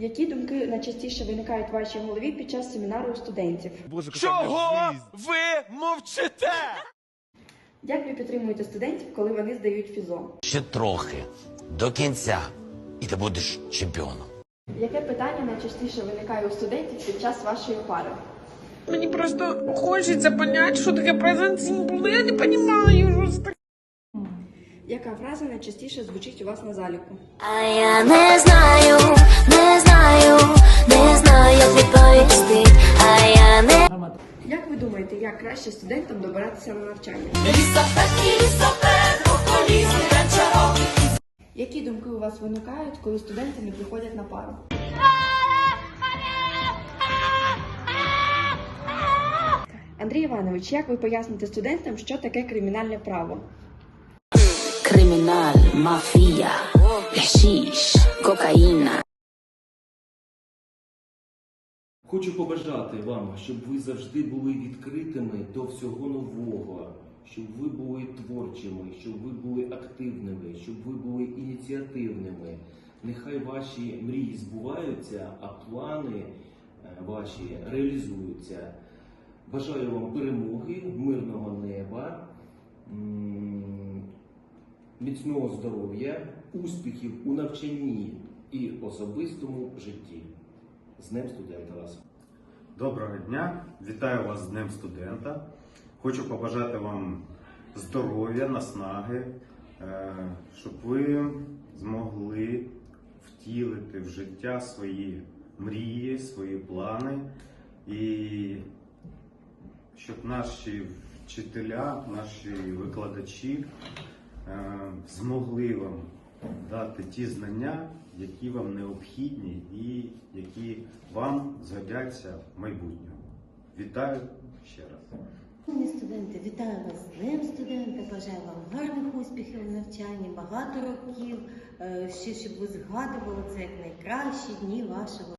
Які думки найчастіше виникають в вашій голові під час семінару у студентів? Боже, Чого ви мовчите? Як ви підтримуєте студентів, коли вони здають фізо? Ще трохи до кінця, і ти будеш чемпіоном. Яке питання найчастіше виникає у студентів під час вашої пари? Мені просто хочеться понять, що таке present simple. Я не розумію, що це таке. Яка фраза найчастіше звучить у вас на заліку? А я не знаю, не знаю, не знаю, як відповісти. А я не Як ви думаєте, як краще студентам добиратися на навчання? Які думки у вас виникають, коли студенти не приходять на пару? Андрій Іванович, як ви поясните студентам, що таке кримінальне право? Кримінал, мафія, гашіш, кокаїна. Хочу побажати вам, щоб ви завжди були відкритими до всього нового, щоб ви були творчими, щоб ви були активними, щоб ви були ініціативними. Нехай ваші мрії збуваються, а плани е, ваші реалізуються. Бажаю вам перемоги, мирного міцного здоров'я, успіхів у навчанні і особистому житті. З Днем студента вас! Доброго дня! Вітаю вас з Днем студента. Хочу побажати вам здоров'я, наснаги, е, щоб ви змогли втілити в життя свої мрії, свої плани, і щоб наші вчителя, наші викладачі змогли вам дати ті знання, які вам необхідні і які вам згодяться в майбутньому. Вітаю ще раз. Шановні студенти, вітаю вас з Днем студента, бажаю вам гарних успіхів у навчанні, багато років, е, ще щоб ви згадували це як найкращі дні вашого